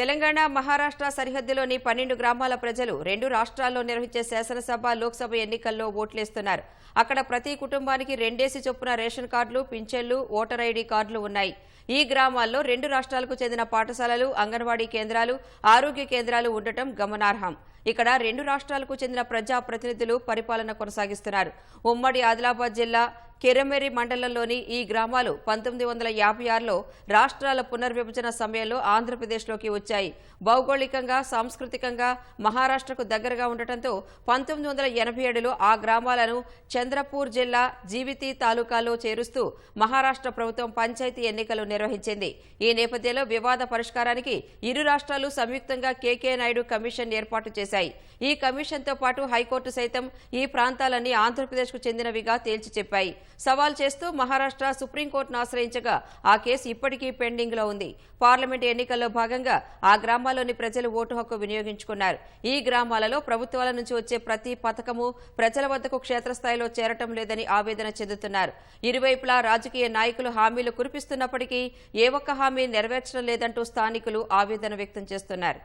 తెలంగాణ మహారాష్ట్ర సరిహద్దులోని పన్నెండు గ్రామాల ప్రజలు రెండు రాష్ట్రాల్లో నిర్వహించే శాసనసభ లోక్సభ ఎన్నికల్లో ఓట్లేస్తున్నారు. అక్కడ ప్రతి కుటుంబానికి రెండేసి చొప్పున రేషన్ కార్డులు పింఛన్లు ఓటర్ ఐడి కార్డులు ఉన్నాయి. ఈ గ్రామాల్లో రెండు రాష్ట్రాలకు చెందిన పాఠశాలలు అంగన్వాడీ కేంద్రాలు ఆరోగ్య కేంద్రాలు ఉండటం గమనార్హం. ఇక్కడ రెండు రాష్ట్రాలకు చెందిన ప్రజా ప్రతినిధులు పరిపాలన కొనసాగిస్తున్నారు. ఉమ్మడి ఆదిలాబాద్ జిల్లా కెరమెరి మండలంలోని ఈ గ్రామాలు పంతొమ్మిది వందల యాభై ఆరులో రాష్ట్రాల పునర్విభజన సమయంలో ఆంధ్రప్రదేశ్లోకి వచ్చాయి. భౌగోళికంగా సాంస్కృతికంగా మహారాష్ట్రకు దగ్గరగా ఉండటంతో పంతొమ్మిది వందల ఎనభై ఏడులో ఆ గ్రామాలను చంద్రపూర్ జిల్లా జీవితి తాలూకాలో చేరుస్తూ మహారాష్ట్ర ప్రభుత్వం పంచాయతీ ఎన్నికలు నిర్వహించింది. ఈ నేపథ్యంలో వివాద పరిష్కారానికి ఇరు రాష్ట్రాలు సంయుక్తంగా కేకే నాయుడు కమిషన్ ఏర్పాటు చేశాయి. ఈ కమిషన్తో పాటు హైకోర్టు సైతం ఈ ప్రాంతాలన్నీ ఆంధ్రప్రదేశ్కు చెందినవిగా తేల్చి చెప్పాయి. సవాల్ చేస్తూ మహారాష్ట్ర సుప్రీంకోర్టును ఆశ్రయించగా ఆ కేసు ఇప్పటికీ పెండింగ్లో ఉంది. పార్లమెంట్ ఎన్నికల్లో భాగంగా ఆ గ్రామాల్లోని ప్రజలు ఓటు హక్కు వినియోగించుకున్నారు. ఈ గ్రామాలలో ప్రభుత్వాల నుంచి వచ్చే ప్రతి పథకము ప్రజల వద్దకు క్షేత్రస్థాయిలో చేరటం లేదని ఆవేదన చెందుతున్నారు. ఇరువైపులా రాజకీయ నాయకులు హామీలు కురిపిస్తున్నప్పటికీ ఏ ఒక్క హామీ నెరవేర్చడం లేదంటూ స్థానికులు ఆవేదన వ్యక్తం చేస్తున్నారు.